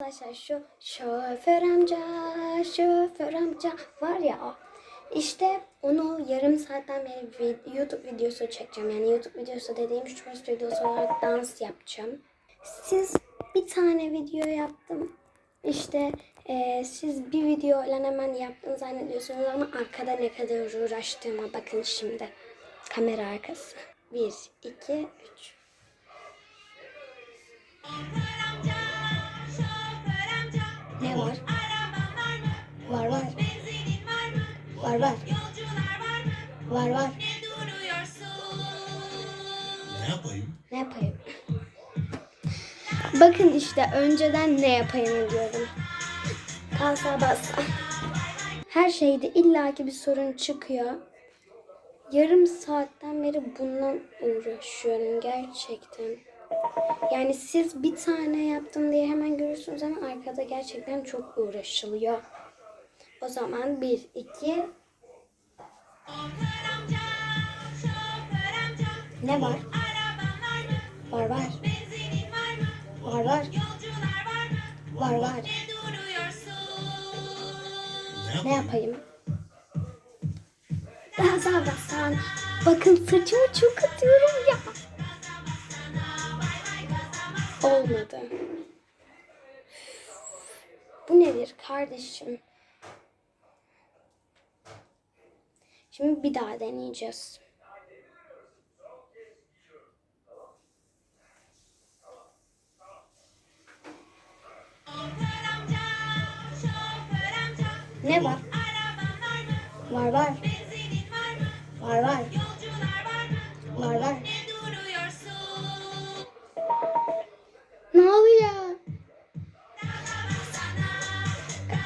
Arkadaşlar şu şoför amca, şoför amca var ya o. İşte onu yarım saatten beri YouTube videosu çekeceğim. Yani YouTube videosu dediğim short videosu olarak dans yapacağım. Siz bir tane video yaptım. İşte e, siz bir video ile hemen yaptığını zannediyorsunuz ama arkada ne kadar uğraştığıma bakın şimdi. Kamera arkası. 1, 2, 3 var? Var var. Var var. Var var. Ne yapayım? Ne yapayım? Bakın işte önceden ne yapayım diyorum. Kalsa bassa. Her şeyde illaki bir sorun çıkıyor. Yarım saatten beri bundan uğraşıyorum gerçekten. Yani siz bir tane yaptım diye hemen görürsünüz ama arkada gerçekten çok uğraşılıyor. O zaman bir, iki... Ne var? Var var. Var var. Var var. Ne yapayım? Daha sağ basan. Bakın saçımı çok atıyorum ya. Olmadı. Bu nedir kardeşim? Şimdi bir daha deneyeceğiz. Ne var? Var var. Var var. Var var.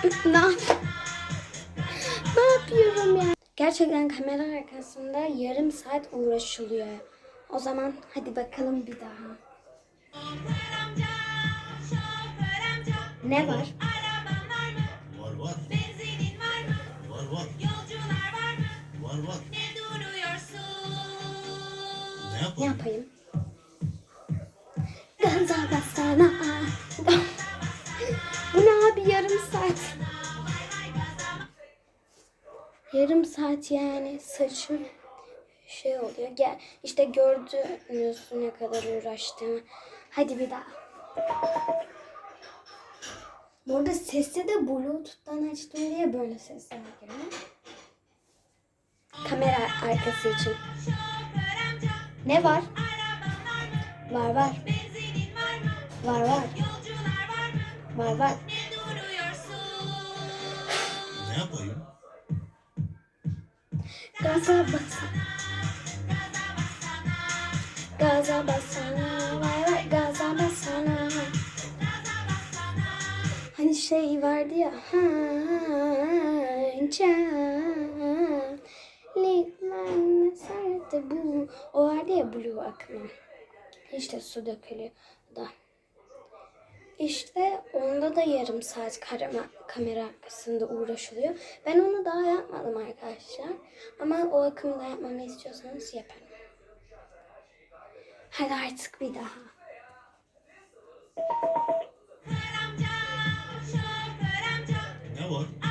Ne yap- Ne yapıyorum ya? Gerçekten kamera arkasında yarım saat uğraşılıyor. O zaman hadi bakalım bir daha. Ne var? Var var. Var var. Var var. Ne Ne yapayım? yapayım? Gaza basana. Saat? Yarım saat yani saçım şey oluyor. Gel işte gördünüz ne kadar uğraştığımı. Hadi bir daha. Burada sesi de Bluetooth'tan açtım diye böyle sesler geliyor. Kamera arkası için. Ne var? Var var. Var var. Var var. Ne yapayım? Gaza basana. Gaza basana. Vay vay gaza basana. Hani şey vardı ya. Hançer. Litman serte bu. O vardı ya blue akımı. İşte su dökülüyor da. İşte onda da yarım saat karama, kamera arkasında uğraşılıyor. Ben onu daha yapmadım arkadaşlar. Ama o akımda yapmamı istiyorsanız yaparım. Hadi artık bir daha. Ne var? Var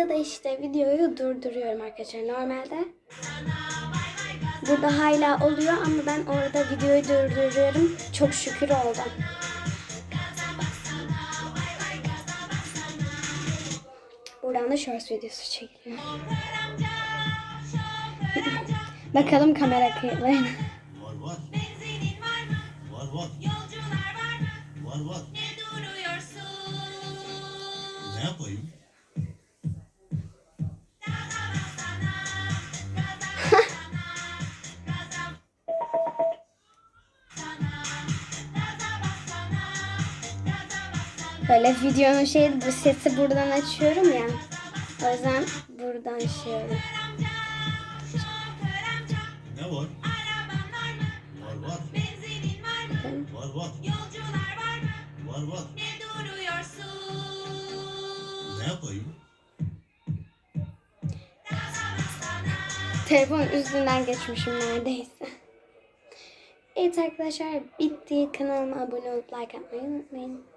Burada da işte videoyu durduruyorum arkadaşlar. Normalde burada hala oluyor ama ben orada videoyu durduruyorum. Çok şükür oldu. Buradan da shorts videosu çekiliyor. Bakalım kamera kayıtlarına. Var var. Var var. Var var. Ne Böyle videonun şey bu sesi buradan açıyorum ya. O yüzden buradan şey oluyor. Ne var? Var var. yapayım? Var var. Yolcular var mı? Var var. Ne duruyorsun? Ne yapayım? Telefon üstünden geçmişim neredeyse. Evet arkadaşlar bitti. Kanalıma abone olup like atmayı unutmayın.